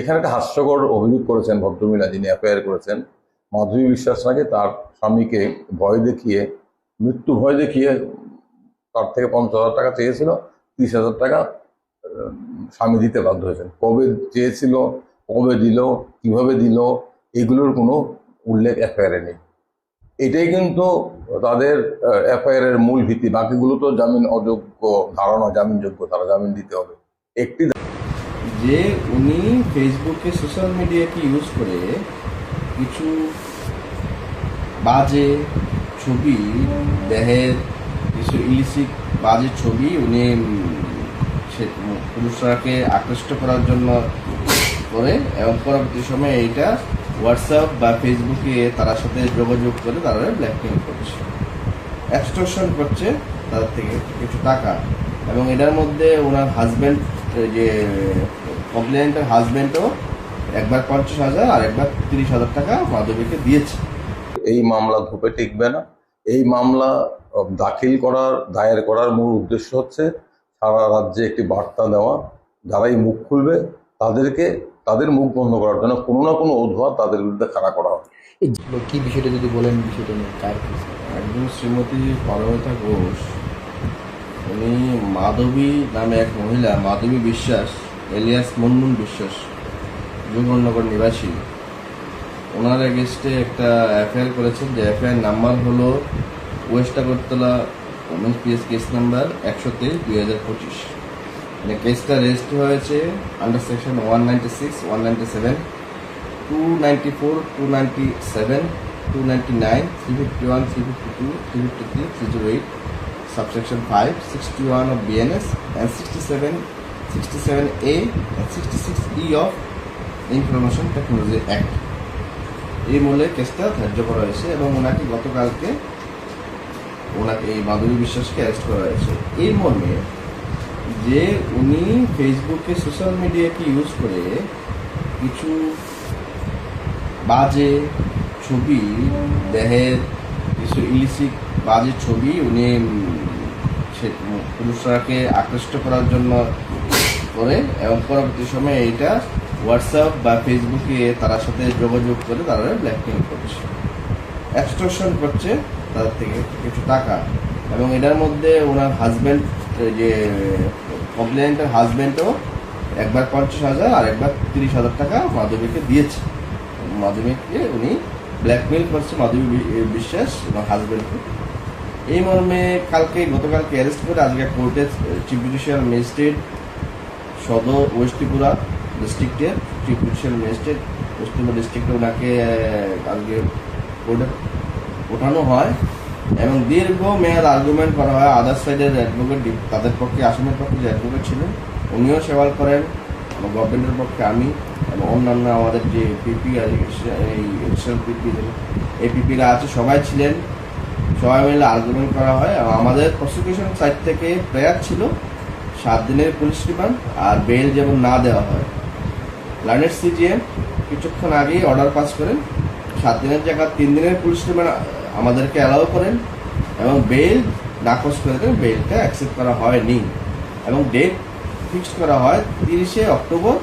এখানে একটা হাস্যকর অভিযোগ করেছেন ভদ্রমহিলা যিনি অ্যাফায়ার করেছেন। মাধুরী বিশ্বাস নাকি তার স্বামীকে ভয় দেখিয়ে, মৃত্যু ভয় দেখিয়ে তার থেকে পঞ্চাশ হাজার টাকা চেয়েছিল, তিরিশ হাজার টাকা স্বামী দিতে বাধ্য হয়েছেন। কবে চেয়েছিল, কবে দিল, কীভাবে দিল, এগুলোর কোনো উল্লেখ এফআইআরে নেই। এটাই কিন্তু তাদের এফআইআর মূল ভিত্তি বাকিগুলো তো জামিন অযোগ্য, ধারণা জামিনযোগ্য, তারা জামিন দিতে হবে। একটি যে উনি ফেসবুকে সোশ্যাল মিডিয়াকে ইউজ করে কিছু বাজে ছবি, দেহের কিছু ইলিসিক বাজে ছবি উনি সে পুরুষরাকে আকৃষ্ট করার জন্য করে এবং পরবর্তী সময়ে এইটা হোয়াটসঅ্যাপ বা ফেসবুকে তার সাথে যোগাযোগ করে তারা ব্ল্যাকমেল করছে। এক্সটর্শন করছে তাদের থেকে কিছু টাকা। এবং এটার মধ্যে ওনার হাজব্যান্ড যে কমপ্লেন্টের হাজব্যান্ডও একবার পঞ্চাশ হাজার আর একবার তিরিশ হাজার টাকা মাধবীকে দিয়েছে। এই মামলা ধূপে টিকবে না। এই মামলা দাখিল করার দায়ের করার মূল উদ্দেশ্য হচ্ছে সারা রাজ্যে একটি বার্তা দেওয়া। যারাই মুখ খুলবে তাদেরকে তাদের মুখ বন্ধ করার জন্য কোনো না কোনো অজুহাত তাদের বিরুদ্ধে খাড়া করা হবে। এই কি বিষয়টা যদি বলেন বিষয়টা নিয়ে কার একজন শ্রীমতী পারমিতা ঘোষ উনি মাধবী নামে এক মহিলা মাধবী বিশ্বাস এলিয়াস মুনমুন বিশ্বাস যোগনগর নিবাসী। ওনার এগেস্টে একটা এফআইআর করেছেন যে এফআইআর নাম্বার হলো west Agartala women's PS case number একশো তেইশ দুই হাজার পঁচিশ। মানে কেসটা রেজিস্টার হয়েছে under section one ninety six one ninety seven two ninety four two ninety seven two ninety nine three fifty one three fifty two three fifty three three zero eight subsection 5, 61 of BNS and 67, 67A and 66E of Information Technology Act. এই মূলে কেসটা ধার্য করা হয়েছে এবং ওনাকে গতকালকে ওনাকে এই মাধবী বিশ্বাসকে অ্যারেস্ট করা হয়েছে এই মর্মে যে উনি ফেসবুকে সোশ্যাল মিডিয়াকে ইউজ করে কিছু বাজে ছবি, দেহের কিছু ইলিসিক বাজে ছবি উনি সে পুরুষরাকে আকৃষ্ট করার জন্য করে এবং পরবর্তী সময়ে এইটা হোয়াটসঅ্যাপ বা ফেসবুকে তার সাথে যোগাযোগ করে তারা ব্ল্যাকমেল করছে এক্সটর্শন করছে তাদের থেকে কিছু টাকা। এবং এটার মধ্যে ওনার হাজব্যান্ড যে কমপ্লেন্টের হাজব্যান্ডও একবার পঞ্চাশ হাজার আর একবার তিরিশ হাজার টাকা মাধবীকে দিয়েছে। মাধবীকে উনি ব্ল্যাকমেল করছে মাধবী বিশ্বাস এবং হাজব্যান্ডকে এই মর্মে কালকে, গতকালকে অ্যারেস্ট করে আজকে কোর্টে chief judicial magistrate Sadar west Tripura ডিস্ট্রিক্টের জুডিশিয়াল ম্যাজিস্ট্রেট, ওয়েস্ট ত্রিপুরা ডিস্ট্রিক্টে ওনাকে আজকে ওঠানো হয় এবং দীর্ঘ মেয়াদ আর্গুমেন্ট করা হয়। আদার সাইডের অ্যাডভোকেট তাদের পক্ষে, আসামের পক্ষে যে অ্যাডভোকেট ছিলেন, উনিও সেবাল করেন। এবং গভর্নমেন্টের পক্ষে আমি এবং অন্যান্য আমাদের যে পিপি এই এডিশনাল পিপি এই পিপিরা আছে, সবাই ছিলেন। সবাই মিলে আর্গুমেন্ট করা হয়। আমাদের প্রসিকিউশন সাইড থেকে প্রেয়ার ছিল সাত দিনের পুলিশ রিমান্ড আর বেল যেমন না দেওয়া হয়। লার্নেট সিজিএম কিছুক্ষণ আগেই অর্ডার পাস করেন। সাত দিনের জায়গায় তিন দিনের পুলিশ রিমান্ড আমাদেরকে অ্যালাউ করেন এবং বেল নাকচ করে দেন। বেলটা অ্যাকসেপ্ট করা হয়নি এবং ডেট ফিক্সড করা হয় তিরিশে অক্টোবর।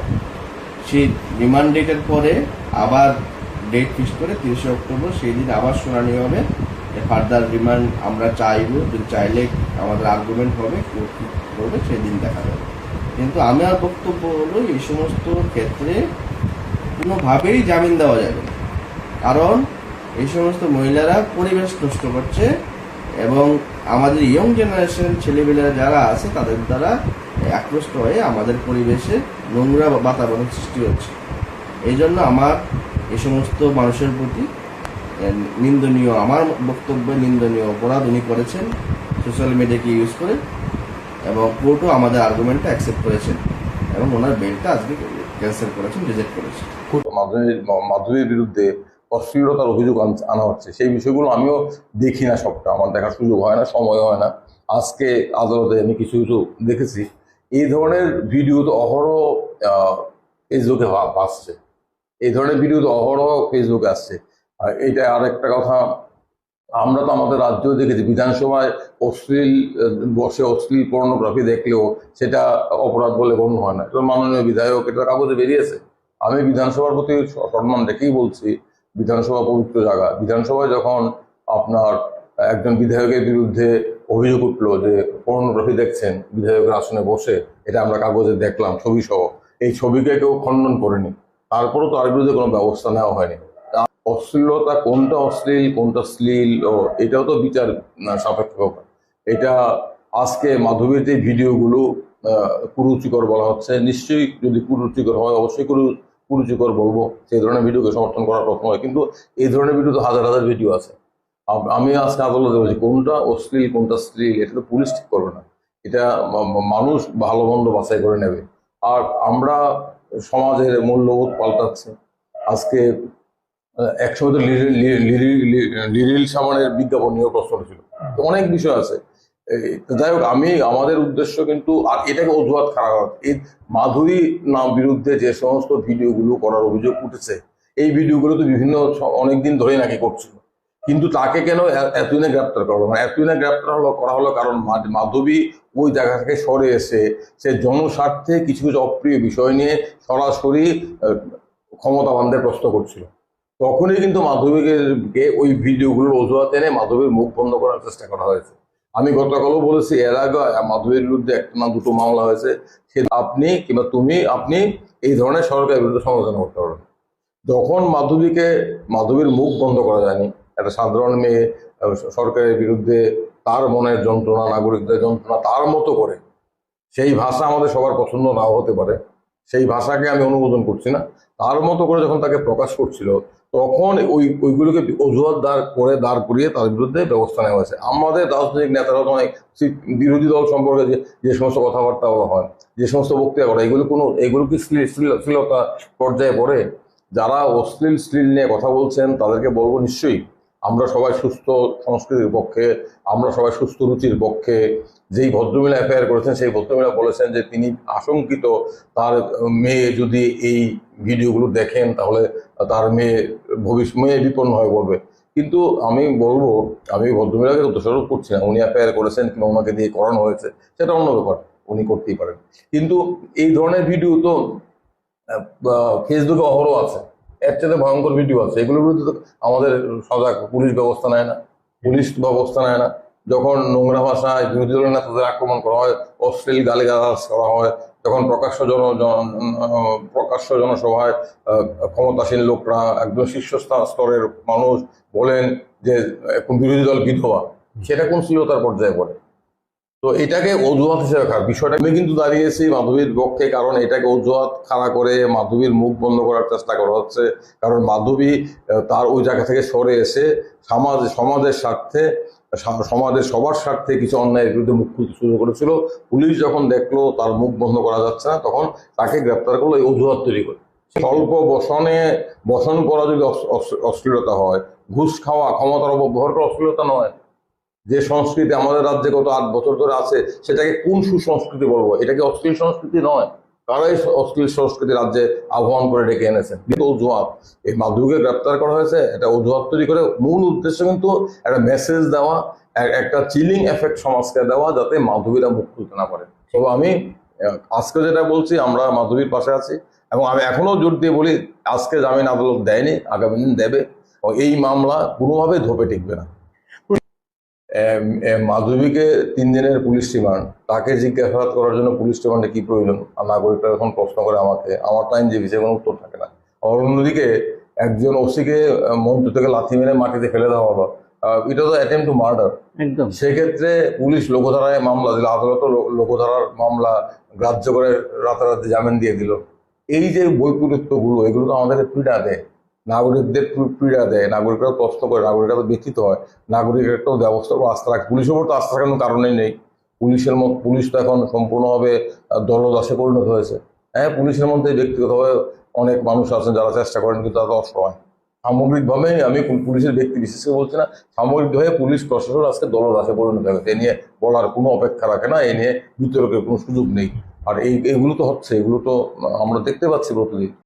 সেই রিমান্ড ডেটের পরে আবার ডেট ফিক্সড করে তিরিশে অক্টোবর, সেই দিন আবার শুনানি হবে। ফার্দার রিমান্ড আমরা চাইব চাইলে আমাদের আর্গুমেন্ট হবে করবে, সেদিন দেখা যাবে। কিন্তু আমার বক্তব্য হলো, এই সমস্ত ক্ষেত্রে কোনোভাবেই জামিন দেওয়া যাবে কারণ এই সমস্ত মহিলারা পরিবেশ নষ্ট করছে এবং আমাদের ইয়ং জেনারেশন ছেলেমেয়েরা যারা আছে, তাদের দ্বারা আকৃষ্ট হয়ে আমাদের পরিবেশে নোংরা বাতাবরণ সৃষ্টি হচ্ছে। এই জন্য আমার এই সমস্ত মানুষের প্রতি নিন্দনীয়, আমার বক্তব্যে নিন্দনীয় অপরাধ উনি করেছেন। সোশ্যাল মিডিয়াকে ইউজ করে এবং কোর্টও আমাদের আর্গুমেন্টটা অ্যাকসেপ্ট করেছেন এবং ওনার বেলটা আজকে ক্যান্সেল করেছেন রিজেক্ট করেছেন। মাধবীর বিরুদ্ধে অশ্লীলতার অভিযোগ আন- হচ্ছে। সেই বিষয়গুলো আমিও দেখি না সবটা। আমার দেখার সুযোগ হয় না, সময় হয় না। আজকে আদালতে আমি কিছু কিছু দেখেছি। এই ধরনের ভিডিও তো অহরহ ফেসবুকে আসছে এই ধরনের ভিডিও তো অহরহ ফেসবুকে আসছে। আর এটা আরেকটা কথা আমরা তো আমাদের রাজ্যেও দেখেছি। বিধানসভায় অশ্লীল, বসে অশ্লীল পর্নোগ্রাফি দেখলেও সেটা অপরাধ বলে গণ্য হয় না। মাননীয় বিধায়ক এটা কাগজে বেরিয়েছে। আমি বিধানসভার প্রতি সম্মান রেখেই বলছি, বিধানসভা পবিত্র জায়গা। বিধানসভায় যখন আপনার একজন বিধায়কের বিরুদ্ধে অভিযোগ উঠল যে পর্নোগ্রাফি দেখছেন, বিধায়কের আসনে বসে, এটা আমরা কাগজে দেখলাম ছবি সহ এই ছবিকে কেউ খণ্ডন করেনি। তারপরেও তার বিরুদ্ধে কোনো ব্যবস্থা নেওয়া হয়নি। অশ্লীলতা কোনটা অশ্লীল, কোনটা শ্লীল, ও এটাও তো বিচার সাপেক্ষ ব্যাপার। এটা আজকে মাধবীর যে ভিডিওগুলো কুরুচিকর বলা হচ্ছে, নিশ্চয়ই যদি কুরুচিকর হয়, অবশ্যই কুরু, কুরুচিকর বলব। সেই ধরনের ভিডিওকে সমর্থন করার প্রথম হয়। কিন্তু এই ধরনের ভিডিও তো হাজার হাজার ভিডিও আছে। আমি আজকে আদালতে বলছি, কোনটা অশ্লীল, কোনটা শ্লীল, এটা তো পুলিশ ঠিক করবে না। এটা মানুষ ভালো মন্দ বাছাই করে নেবে। আর আমরা সমাজের মূল্যবোধ পাল্টাচ্ছে। আজকে একসময় তো লিরিল সামানের বিজ্ঞাপন নিয়েও প্রশ্ন ছিল। তো অনেক বিষয় আছে। যাই হোক, আমি, আমাদের উদ্দেশ্য কিন্তু, আর এটাকে অজুহাত খারাপ। এই মাধুরী নাম বিরুদ্ধে যে সমস্ত ভিডিওগুলো করার অভিযোগ উঠেছে, এই ভিডিওগুলো তো বিভিন্ন অনেকদিন ধরেই নাকি করছিল। কিন্তু তাকে কেন এতদিনে গ্রেপ্তার করা হলো? না এতদিনে গ্রেপ্তার হলো, করা হলো কারণ মাধবী ওই জায়গা থেকে সরে এসে, সে জনস্বার্থে কিছু কিছু অপ্রিয় বিষয় নিয়ে সরাসরি ক্ষমতাবানদের প্রশ্ন করছিল। তখনই কিন্তু মাধবীকে ওই ভিডিওগুলোর অজুহাত এনে মাধবীর মুখ বন্ধ করার চেষ্টা করা হয়েছে। আমি গতকালও বলেছি, এর আগে মাধবীর বিরুদ্ধে একটা না দুটো মামলা হয়েছে। সে আপনি কিংবা তুমি, আপনি এই ধরনের সরকারের বিরুদ্ধে সমালোচনা করতে পারবেন যখন মাধবীকে, মাধবীর মুখ বন্ধ করা যায়নি, একটা সাধারণ মেয়ে সরকারের বিরুদ্ধে তার মনের যন্ত্রণা, নাগরিকদের যন্ত্রণা, তার মতো করে, সেই ভাষা আমাদের সবার পছন্দ নাও হতে পারে। সেই ভাষাকে আমি অনুমোদন করছি না। তার মতো করে যখন তাকে প্রকাশ করছিল তখন ওই, ওইগুলোকে অজুহাত দাঁড় করে, দাঁড় করিয়ে তার বিরুদ্ধে ব্যবস্থা নেওয়া হয়েছে। আমাদের রাজনৈতিক নেতারা অনেক বিরোধী দল সম্পর্কে যে যে সমস্ত কথাবার্তা বলা হয়, যে সমস্ত বক্তৃতা করা, এগুলো কোনো, এগুলো কি শ্লীল- শ্লীল- শ্লীলতা পর্যায়ে পড়ে? যারা অশ্লীল, শ্লীল নিয়ে কথা বলছেন, তাদেরকে বলব নিশ্চয়ই। আমরা সবাই সুস্থ সংস্কৃতির পক্ষে, আমরা সবাই সুস্থ রুচির পক্ষে, যেই ভদ্রমহিলা এফআইআর করেছেন, সেই ভদ্রমহিলা বলেছেন যে তিনি আশঙ্কিত তার মেয়ে যদি এই ভিডিওগুলো দেখেন, তাহলে তার মেয়ে ভবিষ্যৎ, মেয়ে বিপন্ন হয়ে পড়বে। কিন্তু আমি বলব, আমি ভদ্রমহিলাকে দোষারোপ করছি না, উনি এফআইআর করেছেন কিংবা ওনাকে দিয়ে করানো হয়েছে, সেটা অন্য ব্যাপার, উনি করতেই পারেন। কিন্তু এই ধরনের ভিডিও তো ফেসবুকে অহরহ আছে। এর চেয়ে ভয়ঙ্কর ভিডিও আছে। এগুলোর বিরুদ্ধে তো আমাদের সজাগ পুলিশ ব্যবস্থা নেয় না। পুলিশ ব্যবস্থা নেয় না। যখন নোংরা ভাষায় বিরোধী দলের নেতাদের আক্রমণ করা হয়, অশ্লীল গালিগালাজ করা হয়, যখন প্রকাশ্য জন প্রকাশ্য জনসভায় ক্ষমতাসীন লোকরা একদম শীর্ষস্থান স্তরের মানুষ বলেন যে বিরোধী দল বিধবা? সেটা কোন শ্লীলতার পর্যায়ে পড়ে। তো এটাকে অজুহাত হিসেবে খারাপ বিষয়টা আমি কিন্তু দাঁড়িয়েছি মাধবীর পক্ষে, কারণ এটাকে অজুহাত খাড়া করে মাধবীর মুখ বন্ধ করার চেষ্টা করা হচ্ছে। কারণ মাধবী তার ওই জায়গা থেকে সরে এসে সমাজ, সমাজের স্বার্থে সমাজের সবার স্বার্থে কিছু অন্যায়ের বিরুদ্ধে মুখ খুলতে শুরু করেছিল। পুলিশ যখন দেখল তার মুখ বন্ধ করা যাচ্ছে না, তখন তাকে গ্রেপ্তার করল, এই অজুহাত তৈরি করে। স্বল্প বসনে, বসন করা যদি অশ্লীলতা হয়, ঘুষ খাওয়া ক্ষমতার অপব্যবহার করা অশ্লীলতা নয়। যে সংস্কৃতি আমাদের রাজ্যে গত আট বছর ধরে আছে, সেটাকে কোন সুসংস্কৃতি বলব? এটাকে অশ্লীল সংস্কৃতি নয়? তারাই অশ্লীল সংস্কৃতি রাজ্যে আহ্বান করে ডেকে এনেছেন? কিন্তু অজুহাত। এই মাধুকে গ্রেপ্তার করা হয়েছে, এটা অজুহাত তৈরি করে মূল উদ্দেশ্য কিন্তু একটা মেসেজ দেওয়া একটা চিলিং এফেক্ট সমাজকে দেওয়া যাতে মাধবীরা মুখ খুলতে না পারে। তো আমি আজকে যেটা বলছি, আমরা মাধবীর পাশে আছি এবং আমি এখনও জোর দিয়ে বলি, আজকে জামিন আদালত দেয়নি, আগামী দিন দেবে। এই মামলা কোনোভাবে ধোপে টিকবে না। মাধবীকে তিন দিনের পুলিশ রিমান্ড। তাকে জিজ্ঞাসাবাদ করার জন্য পুলিশ রিমান্ডে কি প্রয়োজন? আর নাগরিকরা যখন প্রশ্ন করে আমাকে। আমার তো আইনজীবী সে কোনো উত্তর থাকে না। আর অন্যদিকে একজন ওসিকে মন্ত্র থেকে লাথি মেরে মাটিতে ফেলে দেওয়া হলো। এটা তো অ্যাটেম্প টু মার্ডার একদম। সেক্ষেত্রে পুলিশ লোকধারায় মামলা দিল। আদালত লোকধারার মামলা গ্রাহ্য করে রাতারাতি জামিন দিয়ে দিল। এই যে বৈপরীত্যগুলো এগুলো তো আমাদেরকে পীড়া দেয়। নাগরিকদের পীড়া দেয়, নাগরিকরা প্রশ্ন করে, নাগরিকরা তো ব্যথিত হয়। নাগরিকের একটা ব্যবস্থার উপর আস্থা রাখে। পুলিশের উপর তো আস্থা রাখানোর কারণেই নেই। পুলিশের মত পুলিশ তো এখন সম্পূর্ণভাবে দলদাসে পরিণত হয়েছে। হ্যাঁ পুলিশের মধ্যে ব্যক্তিগতভাবে অনেক মানুষ আছেন যারা চেষ্টা করেন, কিন্তু তারা অসহায়। সামগ্রিকভাবে আমি পুলিশের ব্যক্তি বিশেষকে বলছি না, সামগ্রিকভাবে পুলিশ প্রশাসন আজকে দলদাসে পরিণত হয়েছে। এ নিয়ে বলার কোনো অপেক্ষা রাখে না, এ নিয়ে বিতর্কের কোনো সুযোগ নেই। আর এই এগুলো তো হচ্ছে, এগুলো তো আমরা দেখতে পাচ্ছি প্রতিদিন।